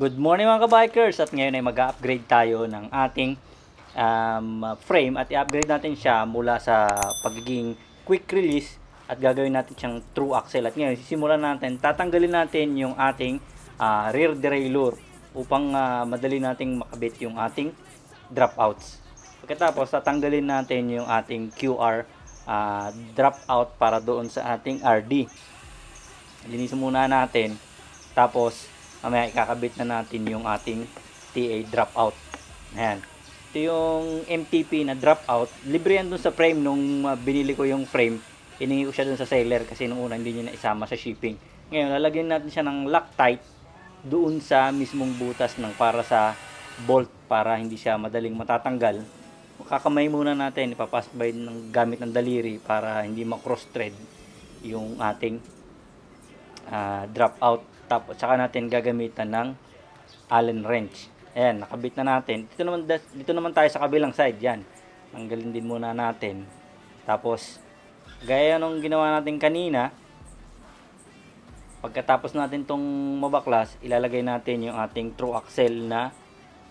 Good morning mga kabikers. At ngayon ay mag-upgrade tayo ng ating um, frame at i-upgrade natin siya mula sa pagiging quick release at gagawin natin siyang true axle. At ngayon sisimulan natin. Tatanggalin natin yung ating ah, rear derailleur upang ah, madali nating makabit yung ating dropouts. Pagkatapos tatanggalin natin yung ating QR ah, dropout para doon sa ating RD linisin muna natin. Tapos mamaya ikakabit na natin yung ating TA dropout. Ayan. Ito yung MTP na dropout. Libre yan dun sa frame. Nung uh, binili ko yung frame hiningi ko siya dun sa seller kasi nung una hindi niya na isama sa shipping. Ngayon lalagyan natin siya ng Loctite doon sa mismong butas ng para sa bolt para hindi siya madaling matatanggal. Kakamay muna natin. Ipapasok by ng gamit ng daliri para hindi ma-cross thread yung ating ah, drop out tapos saka natin gagamitan ng Allen wrench. Ayan, nakabit na natin. Dito naman dito naman tayo sa kabilang side, yan. Tanggalin din muna natin. Tapos gaya nung ginawa natin kanina, pagkatapos natin tong mabaklas, ilalagay natin yung ating true axle na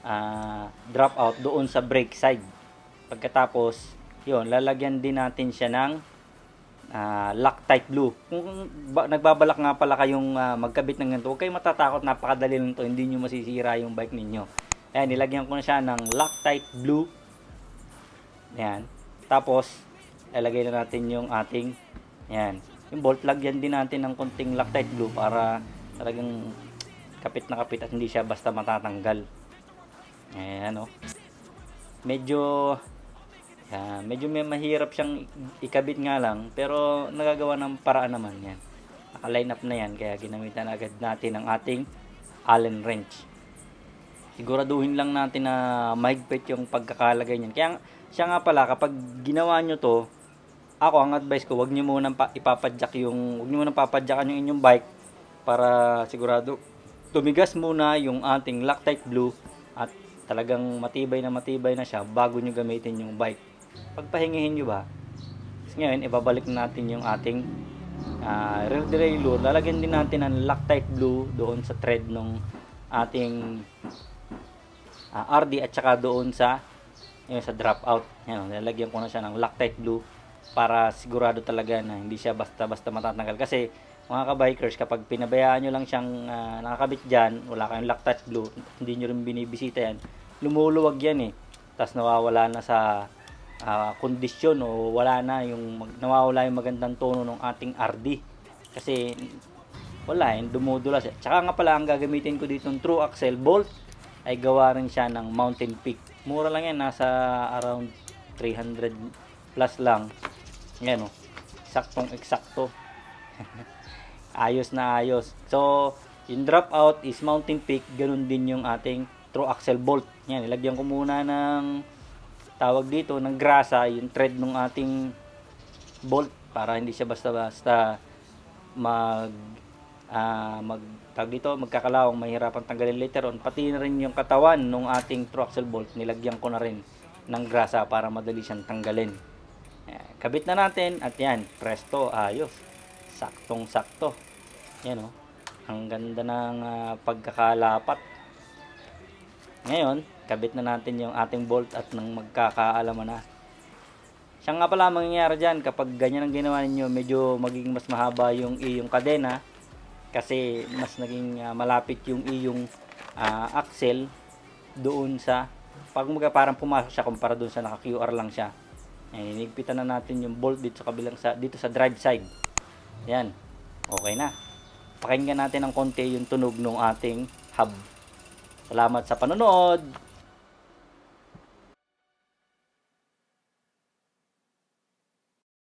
ah, drop out doon sa brake side. Pagkatapos, yun, lalagyan din natin siya ng ah, Loctite Blue. Kung ba, nagbabalak nga pala kayong ah, magkabit ng ganito, huwag kayong matatakot, napakadali lang to, hindi nyo masisira yung bike ninyo. Ayan, nilagyan ko na siya ng Loctite Blue. Ayan. Tapos, ilagay na natin yung ating, ayan, yung bolt, lagyan din natin ng konting Loctite Blue para talagang kapit na kapit at hindi siya basta matatanggal. Ayan, oh. Medyo yan, medyo may mahirap siyang ikabit nga lang, pero nagagawa ng paraan naman yan. Naka-line up na yan, kaya ginamitan agad natin ang ating Allen wrench. Siguraduhin lang natin na mahigpit yung pagkakalagay niyan. Kaya siya nga pala, kapag ginawa nyo to, ako ang advice ko, wag nyo muna pa, ipapadyak yung, wag nyo muna papadyakan yung inyong bike para sigurado tumigas muna yung ating Loctite Blue at talagang matibay na matibay na siya bago nyo gamitin yung bike pagpahingihin nyo ba? Ngayon ibabalik na natin yung ating uh, rear derailleur lalagyan din natin ng Loctite Blue doon sa thread ng ating ah, RD at saka doon sa yun, sa dropout. Yan, lalagyan ko na siya ng Loctite Blue para sigurado talaga na hindi siya basta-basta matatanggal. Kasi mga ka-bikers kapag pinabayaan nyo lang siyang ah, nakakabit dyan wala kayong Loctite Blue hindi nyo rin binibisita yan lumuluwag yan eh. Tapos nawawala na sa ah, kondisyon o wala na yung mag, nawawala yung magandang tono ng ating RD kasi wala eh, dumudulas eh. Tsaka nga pala ang gagamitin ko dito ng True Axle Bolt ay gawa rin siya ng Mountain Peak. Mura lang yan, nasa around 300 plus lang. Yan oh. Saktong eksakto. ayos na ayos. So, yung drop out is Mountain Peak, ganun din yung ating True Axle Bolt. Yan, ilagyan ko muna ng tawag dito ng grasa, yung thread ng ating bolt para hindi siya basta-basta mag ah mag tawag dito magkakalawang mahirapan tanggalin later on. Pati na rin yung katawan ng ating true bolt nilagyan ko na rin ng grasa para madali siyang tanggalin. Ayan, kabit na natin at yan presto ayos. Saktong sakto yan oh. Ang ganda ng ah, pagkakalapat. Ngayon kabit na natin yung ating bolt at nang magkakaalaman na. Siya nga pala ang mangyayari dyan. Kapag ganyan ang ginawa ninyo medyo magiging mas mahaba yung iyong kadena. Kasi mas naging ah, malapit yung iyong ah, axle doon sa pag mga parang pumasok siya kumpara doon sa naka QR lang siya. Ayan, inigpitan na natin yung bolt dito sa kabilang sa dito sa drive side. Yan. Okay na. Pakinggan natin ng konti yung tunog ng ating hub. Salamat sa panonood